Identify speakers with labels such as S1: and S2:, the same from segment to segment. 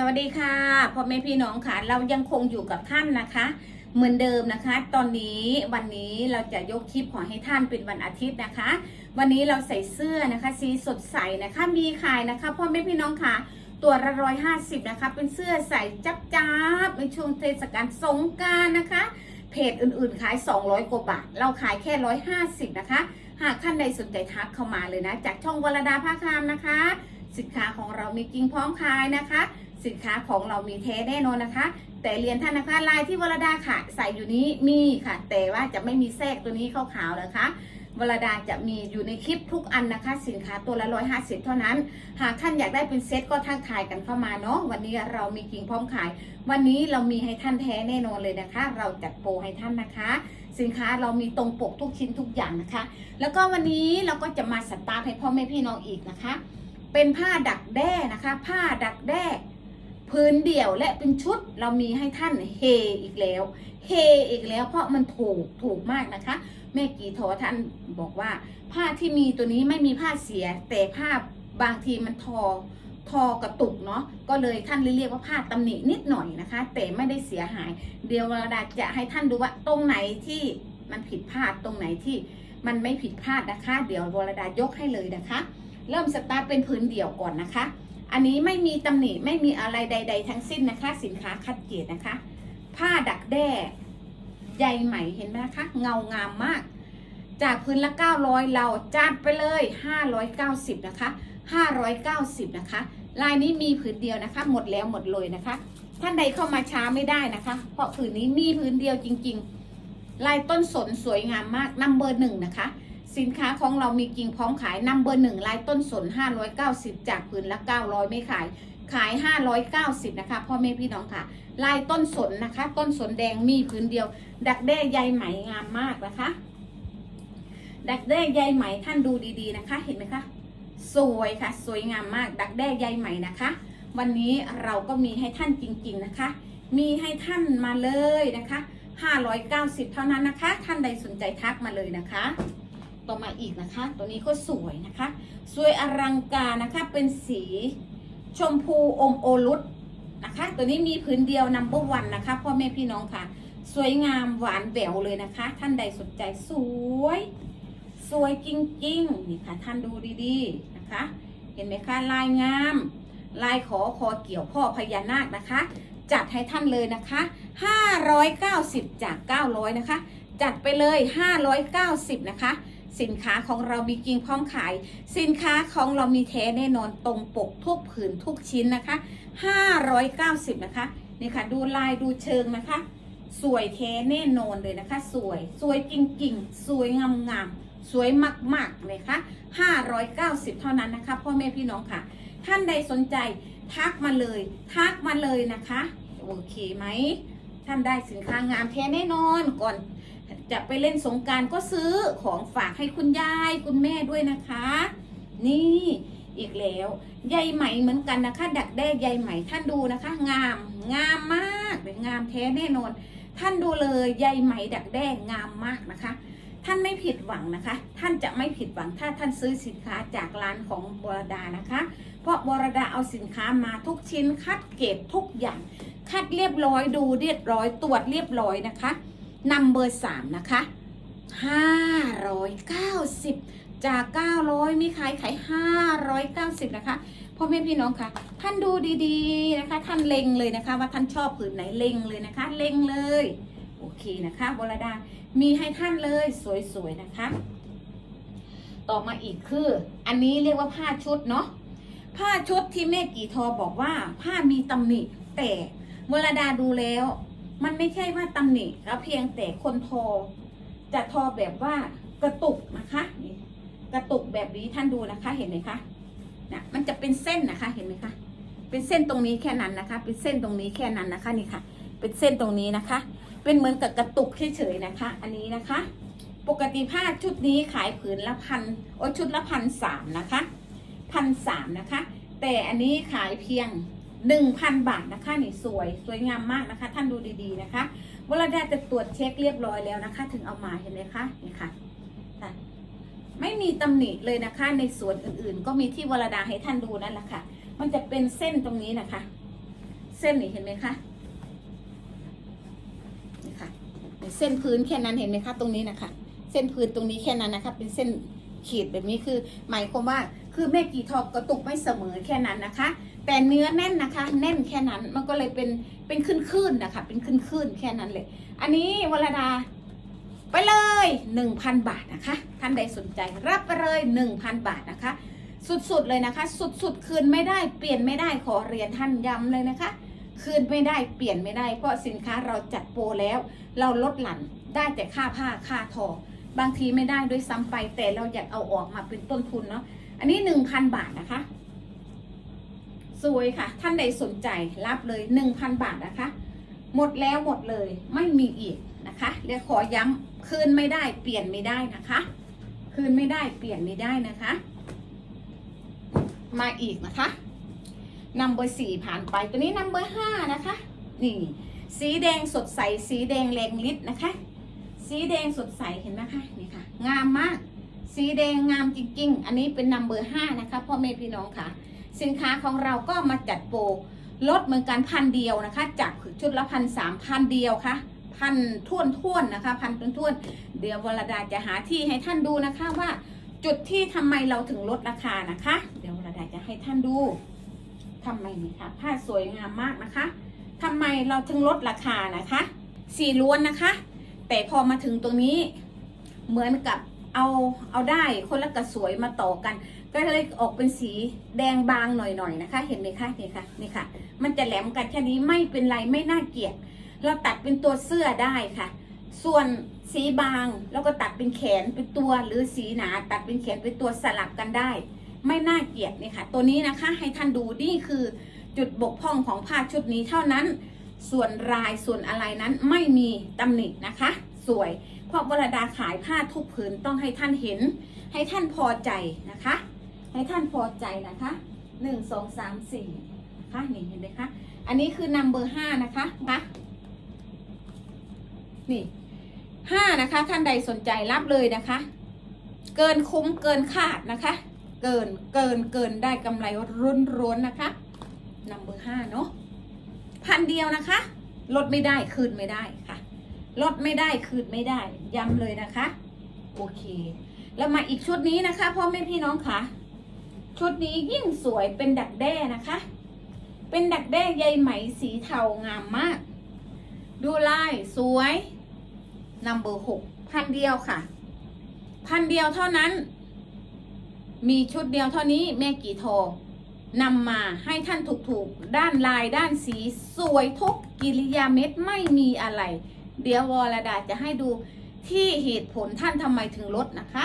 S1: สวัสดีค่ะพ่อแม่พี่น้องค่ะ เรายังคงอยู่กับท่านนะคะ เหมือนเดิมนะคะ ตอนนี้วันนี้เราจะยกคลิปขอให้ท่านเป็นวันอาทิตย์นะคะ วันนี้เราใส่เสื้อนะคะ สีสดใสนะคะมีขายนะคะพ่อแม่พี่น้องค่ะ ตัวละร้อยห้าสิบนะคะ เป็นเสื้อใส่จับจ้าบในช่วงเทศกาลสงการนะคะ เพจอื่นๆขาย 200กว่าบาท เราขายแค่150นะคะ หากท่านใดสนใจทักเข้ามาเลยนะ จากช่องวรดาภาคามนะคะ สินค้าของเรามีจริงพร้อมขายนะคะ สินค้าของเรามีแท้แน่นอนนะคะ แต่เรียนท่านนะคะลายที่วรดาค่ะ ใส่อยู่นี้มีค่ะ แต่ว่าจะไม่มีแทรกตัวนี้ขาวๆนะคะวรดาจะมีอยู่ในคลิปทุกอันนะคะ สินค้าตัวละร้อยห้าสิบเท่านั้น หากท่านอยากได้เป็นเซตก็ทักทายกันเข้ามาเนาะวันนี้เรามีจริงพร้อมขาย วันนี้เรามีให้ท่านแท้แน่นอนเลยนะคะ เราจัดโปรให้ท่านนะคะ สินค้าเรามีตรงปกทุกชิ้นทุกอย่างนะคะ แล้วก็วันนี้เราก็จะมาสตาร์ทให้พ่อแม่พี่น้องอีกนะคะ เป็นผ้าดักแด้นะคะ ผ้าดักแด้ พื้นเดี่ยวและเป็นชุดเรามีให้ท่านเฮอีกแล้วเฮอีกแล้วเพราะมันถูกถูกมากนะคะ แม่กีทอท่านบอกว่า ผ้าที่มีตัวนี้ไม่มีผ้าเสีย แต่ผ้าบางทีมันทอทอกระตุกเนาะก็เลยท่านเรียกว่าผ้าตำหนินิดหน่อยนะคะ แต่ไม่ได้เสียหาย เดี๋ยววรดาจะให้ท่านดูว่าตรงไหนที่มันผิดพลาดตรงไหนที่มันไม่ผิดพลาดนะคะ เดี๋ยววรดายกให้เลยนะคะ เริ่มสตาร์ทเป็นพื้นเดี่ยวก่อนนะคะ อันนี้ไม่มีตำหนิไม่มีอะไรใด ๆ ทั้งสิ้นนะคะ สินค้าคัดเกรดนะคะ ผ้าดักแด้ใยไหมเห็นไหมคะ เงางามมาก จากพื้นละ 900 เราจัดไปเลย 590 นะคะ 590 นะคะ ลายนี้มีผืนเดียวนะคะ หมดแล้วหมดเลยนะคะ ท่านใดเข้ามาช้าไม่ได้นะคะ เพราะผืนนี้มีผืนเดียวจริง ๆ ลายต้นสนสวยงามมากนัมเบอร์หนึ่งนะคะ สินค้าของเรามีกิ่งพร้อมขายนัมเบอร์หนึ่งลายต้นสน 590 จากผืนละ 900 ไม่ขาย ขาย 590 นะคะพ่อแม่พี่น้องค่ะ ลายต้นสนนะคะ ต้นสนแดงมีผืนเดียว ดักแด้ใยไหมงามมากนะคะ ดักแด้ใยไหมท่านดูดีๆนะคะ เห็นไหมคะ สวยค่ะ สวยงามมาก ดักแด้ใยไหมนะคะ วันนี้เราก็มีให้ท่านจริง ๆนะคะ มีให้ท่านมาเลยนะคะ 590 เท่านั้นนะคะ ท่านใดสนใจทักมาเลยนะคะ ต่อมาอีกนะคะ ตัวนี้ก็สวยนะคะ สวยอลังการนะคะ เป็นสีชมพูอมโอรุสนะคะ ตัวนี้มีพื้นเดียวนัมเบอร์วันนะคะพ่อแม่พี่น้องค่ะ สวยงามหวานแหววเลยนะคะ ท่านใดสนใจสวย สวยจริงๆนี่ค่ะ ท่านดูดีๆนะคะ เห็นไหมคะลายงาม ลายขอคอเกี่ยวพ่อพญานาคนะคะ จัดให้ท่านเลยนะคะ 590 จาก 900 นะคะ จัดไปเลย 590 นะคะ สินค้าของเรามีจริงพร้อมขาย สินค้าของเรามีแท้แน่นอนตรงปกทุกผืนทุกชิ้นนะคะ 590 นะคะนี่ค่ะดูลายดูเชิงนะคะ สวยแท้แน่นอนเลยนะคะ สวยสวยจริงๆ สวยงามๆสวยมากๆเลยค่ะ590 เท่านั้นนะคะพ่อแม่พี่น้องค่ะ ท่านใดสนใจทักมาเลยทักมาเลยนะคะ โอเคไหมท่านได้สินค้างามแท้แน่นอนก่อน จะไปเล่นสงการก็ซื้อของฝากให้คุณยายคุณแม่ด้วยนะคะ นี่อีกแล้วใยไหมเหมือนกันนะคะ ดักแด้ใยไหมท่านดูนะคะ งามงามมากเป็นงามแท้แน่นอน ท่านดูเลยใยไหมดักแด้งามมากนะคะ ท่านไม่ผิดหวังนะคะ ท่านจะไม่ผิดหวังถ้าท่านซื้อสินค้าจากร้านของบรดานะคะ เพราะบรดาเอาสินค้ามาทุกชิ้นคัดเกรดทุกอย่าง คัดเรียบร้อยดูเรียบร้อยตรวจเรียบร้อยนะคะ นัมเบอร์สามนะคะห้าร้อยเก้าสิบจากเก้าร้อยมีขายขายห้าร้อยเก้าสิบนะคะพ่อแม่พี่น้องคะท่านดูดีๆนะคะ ท่านเล็งเลยนะคะ ว่าท่านชอบผืนไหนเล็งเลยนะคะ เล็งเลยโอเคนะคะบรดา มีให้ท่านเลยสวยๆนะคะ ต่อมาอีกคือ อันนี้เรียกว่าผ้าชุดเนาะผ้าชุดที่แม่กี่ทอบอกว่าผ้ามีตำหนิแต่เวลาดาดูแล้ว มันไม่ใช่ว่าตำหนิครับเพียงแต่คนทอ จะทอแบบว่ากระตุกนะคะนี่กระตุกแบบนี้ท่านดูนะคะ เห็นไหมคะนะมันจะเป็นเส้นนะคะ เห็นไหมคะเป็นเส้นตรงนี้แค่นั้นนะคะ เป็นเส้นตรงนี้แค่นั้นนะคะนี่ค่ะ เป็นเส้นตรงนี้นะคะ เป็นเหมือนกับกระตุกเฉยๆนะคะ อันนี้นะคะ ปกติผ้าชุดนี้ขายผืนละพันโอชุดละพันสามนะคะพันสามนะคะ แต่อันนี้ขายเพียง หนึ่งพันบาทนะคะนี่สวยสวยงามมากนะคะ ท่านดูดีๆนะคะเวลาได้จะตรวจเช็คเรียบร้อยแล้วนะคะ ถึงเอามาเห็นไหมคะนี่ค่ะไม่มีตำหนิเลยนะคะ ในส่วนอื่นๆ ก็มีที่วรดาให้ท่านดูนั่นแหละค่ะ มันจะเป็นเส้นตรงนี้นะคะ เส้นนี่เห็นไหมคะนี่ค่ะเส้นพื้นแค่นั้นเห็นไหมคะ ตรงนี้นะคะ เส้นพื้นตรงนี้แค่นั้นนะคะ เป็นเส้นขีดแบบนี้คือ หมายความว่าคือแม่กี่ทอกกระตุกไม่เสมอแค่นั้นนะคะ แต่เนื้อแน่นนะคะ แน่นแค่นั้นมันก็เลยเป็นเป็นขึ้นๆนะคะ เป็นขึ้นๆแค่นั้นเลย อันนี้วรดาไปเลย 1,000 บาทนะคะ ท่านใดสนใจรับไปเลย 1,000 บาทนะคะ สุดๆเลยนะคะ สุดๆ คืนไม่ได้เปลี่ยนไม่ได้ขอเรียนท่านย้ำเลยนะคะ คืนไม่ได้เปลี่ยนไม่ได้ เพราะสินค้าเราจัดโปรแล้ว เราลดหลั่นได้แต่ค่าผ้าค่าทอบางทีไม่ได้ด้วยซ้ำไปแต่เราอยากเอาออกมาเป็นต้นทุนเนาะอันนี้ 1,000 บาทนะคะ สวยค่ะ ท่านใดสนใจรับเลย 1,000 บาทนะคะ หมดแล้วหมดเลยไม่มีอีกนะคะเรียกขอย้ำคืนไม่ได้เปลี่ยนไม่ได้นะคะ คืนไม่ได้เปลี่ยนไม่ได้นะคะ มาอีกนะคะนัมเบอร์สี่ผ่านไปตัวนี้นัมเบอร์ห้านะคะ นี่ สีแดงสดใส สีแดงแรงฤทธิ์นะคะ สีแดงสดใสเห็นไหมคะนี่ค่ะ งามมาก สีแดงงามจริงๆ อันนี้เป็นนัมเบอร์ห้านะคะพ่อแม่พี่น้องค่ะ สินค้าของเราก็มาจัดโปรลดเหมือนกันพันเดียวนะคะ จากชุดละพันสามพันเดียวค่ะพันท่วนท่วนๆนะคะพันท่วนท่วนๆเดี๋ยววรดาจะหาที่ให้ท่านดูนะคะว่าจุดที่ทำไมเราถึงลดราคานะคะ เดี๋ยววรดาจะให้ท่านดูทำไมนี่คะผ้าสวยงามมากนะคะทำไมเราถึงลดราคานะคะสีล้วนนะคะ แต่พอมาถึงตรงนี้เหมือนกับเอาเอาได้คนละกระสวยมาต่อกัน ก็เลยออกเป็นสีแดงบางหน่อยๆนะคะ เห็นไหมคะนี่ค่ะนี่ค่ะ มันจะแหลมกันแค่นี้ไม่เป็นไรไม่น่าเกลียด เราตัดเป็นตัวเสื้อได้ค่ะ ส่วนสีบางแล้วก็ตัดเป็นแขนเป็นตัวหรือสีหนา ตัดเป็นแขนเป็นตัวสลับกันได้ ไม่น่าเกลียดนี่ค่ะ ตัวนี้นะคะให้ท่านดูนี่คือจุดบกพร่องของผ้าชุดนี้เท่านั้น ส่วนลายส่วนอะไรนั้นไม่มีตำหนินะคะ สวยเพราะวรดาขายผ้าทุกผืนต้องให้ท่านเห็น ให้ท่านพอใจนะคะ ให้ท่านพอใจนะคะหนึ่งสองสามสี่นะคะนี่เห็นไหมคะอันนี้คือนัมเบอร์ห้านะคะนะนี่ห้านะคะ ท่านใดสนใจรับเลยนะคะ เกินคุ้มเกินคาดนะคะ เกินเกินเกินได้กำไรรุนร้นนะคะนัมเบอร์ห้าเนาะพันเดียวนะคะ ลดไม่ได้คืนไม่ได้ค่ะ ลดไม่ได้คืนไม่ได้ย้ำเลยนะคะ โอเค แล้วมาอีกชุดนี้นะคะพ่อแม่พี่น้องค่ะ ชุดนี้ยิ่งสวยเป็นดักแด้นะคะ เป็นดักแด้ใยไหมสีเทางามมาก ดูลายสวยนัมเบอร์หกพันเดียวค่ะ พันเดียวเท่านั้น มีชุดเดียวเท่านี้แม่กี่ทอนำมาให้ท่านถูกๆ ด้านลายด้านสีสวยทุกกิริยาเม็ดไม่มีอะไร เดี๋ยววรดาจะให้ดูที่เหตุผลท่านทำไมถึงลดนะคะ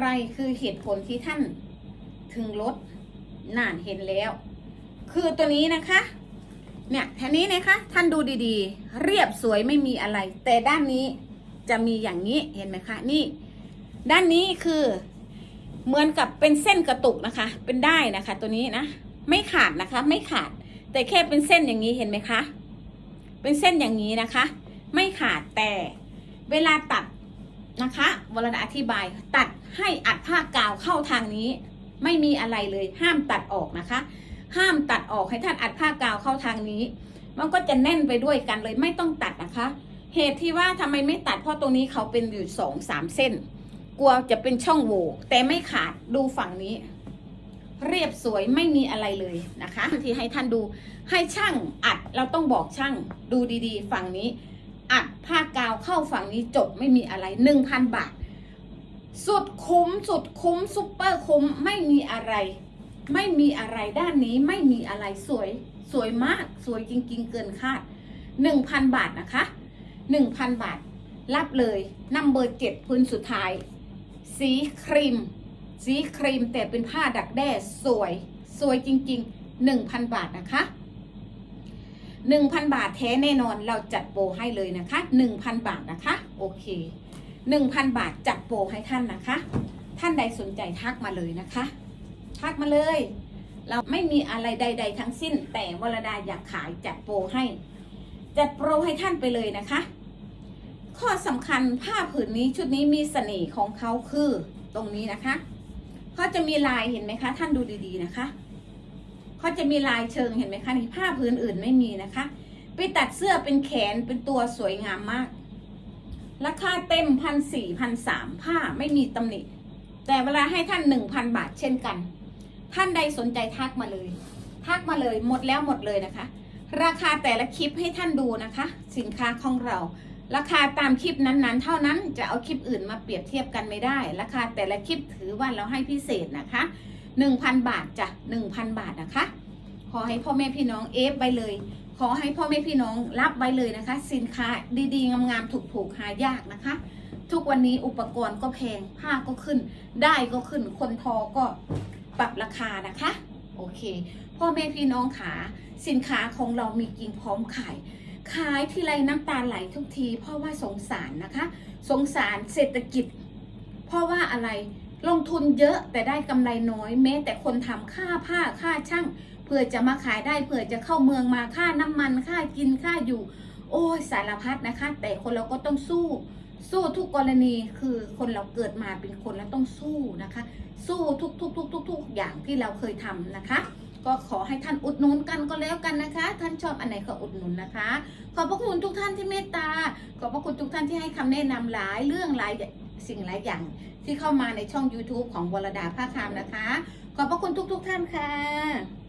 S1: ไรคือเหตุผลที่ท่านถึงลดน่านเห็นแล้ว คือตัวนี้นะคะ เนี่ยแท่นี้นะคะท่านดูดีๆ เรียบสวยไม่มีอะไร แต่ด้านนี้จะมีอย่างนี้เห็นไหมคะนี่ ด้านนี้คือเหมือนกับเป็นเส้นกระตุกนะคะ เป็นได้นะคะ ตัวนี้นะไม่ขาดนะคะ ไม่ขาด แต่แค่เป็นเส้นอย่างนี้เห็นไหมคะ เป็นเส้นอย่างนี้นะคะ ไม่ขาดแต่เวลาตัดนะคะวรดาอธิบายตัด ให้อัดผ้ากาวเข้าทางนี้ ไม่มีอะไรเลยห้ามตัดออกนะคะ ห้ามตัดออกให้ท่านอัดผ้ากาวเข้าทางนี้ มันก็จะแน่นไปด้วยกันเลยไม่ต้องตัดนะคะ เหตุที่ว่าทำไมไม่ตัดเพราะตรงนี้เขาเป็นอยู่สองสามเส้น กลัวจะเป็นช่องโหว่แต่ไม่ขาดดูฝั่งนี้ เรียบสวยไม่มีอะไรเลยนะคะที่ให้ท่านดูให้ช่างอัดเราต้องบอกช่างดูดีๆ ฝั่งนี้อัดผ้ากาวเข้าฝั่งนี้จบไม่มีอะไรหนึ่งพันบาท สุดคุ้มสุดคุ้มซุปเปอร์คุ้มไม่มีอะไร ไม่มีอะไรด้านนี้ไม่มีอะไรสวยสวยมากสวยจริง ๆ เกินคาดหนึ่งพันบาทนะคะหนึ่งพันบาท รับเลยนัมเบอร์เจ็ดพื้นสุดท้าย สีครีม สีครีมแต่เป็นผ้าดักแด้สวย สวยจริงๆหนึ่งพันบาทนะคะหนึ่งพันบาทแท้แน่นอนเราจัดโปรให้เลยนะคะหนึ่งพันบาทนะคะ โอเค หนึ่งพันบาทจัดโปรให้ท่านนะคะ ท่านใดสนใจทักมาเลยนะคะ ทักมาเลย เราไม่มีอะไรใด ๆ ทั้งสิ้น แต่วรดาอยากขายจัดโปรให้ จัดโปรให้ท่านไปเลยนะคะ ข้อสำคัญผ้าผืนนี้ชุดนี้มีเสน่ห์ของเขาคือตรงนี้นะคะเขาจะมีลายเห็นไหมคะ ท่านดูดีๆนะคะเขาจะมีลายเชิงเห็นไหมคะนี่ผ้าพื้นอื่นไม่มีนะคะ ไปตัดเสื้อเป็นแขนเป็นตัวสวยงามมาก ราคาเต็มพันสี่พันสามผ้าไม่มีตำหนิ แต่เวลาให้ท่านหนึ่งพันบาทเช่นกัน ท่านใดสนใจทักมาเลย ทักมาเลยหมดแล้วหมดเลยนะคะ ราคาแต่ละคลิปให้ท่านดูนะคะ สินค้าของเรา ราคาตามคลิปนั้นๆ เท่านั้นจะเอาคลิปอื่นมาเปรียบเทียบกันไม่ได้ ราคาแต่ละคลิปถือว่าเราให้พิเศษนะคะ1,000บาทจ้ะ1,000บาทนะคะ ขอให้พ่อแม่พี่น้องเอฟไปเลย ขอให้พ่อแม่พี่น้องรับไว้เลยนะคะ สินค้าดีๆ งามๆถูกๆหายากนะคะ ทุกวันนี้อุปกรณ์ก็แพงผ้าก็ขึ้น ได้ก็ขึ้นคนทอก็ปรับราคานะคะ โอเค พ่อแม่พี่น้องขาสินค้าของเรามีจริงพร้อมขายขายทีไรน้ำตาไหลทุกที เพราะว่าสงสารนะคะ สงสารเศรษฐกิจ เพราะว่าอะไรลงทุนเยอะแต่ได้กำไรน้อยแม้แต่คนทำค่าผ้าค่าช่าง พื่อจะมาขายได้เพื่อจะเข้าเมืองมาค่าน้ำมันค่ากินค่าอยู่ โอ้ยสารพัดนะคะ แต่คนเราก็ต้องสู้สู้ทุกกรณีคือคนเราเกิดมาเป็นคนแล้วต้องสู้นะคะ สู้ทุกทุกทุกทุกทุกอย่างที่เราเคยทำนะคะ ก็ขอให้ท่านอุดหนุนกันก็แล้วกันนะคะ ท่านชอบอันไหนก็อุดหนุนนะคะ ขอบพระคุณทุกท่านที่เมตตา ขอบพระคุณทุกท่านที่ให้คำแนะนำหลายเรื่องหลายสิ่งหลายอย่างที่เข้ามาในช่อง YouTube ของวรดาภาคามนะคะ ขอบพระคุณทุก ๆท่านค่ะ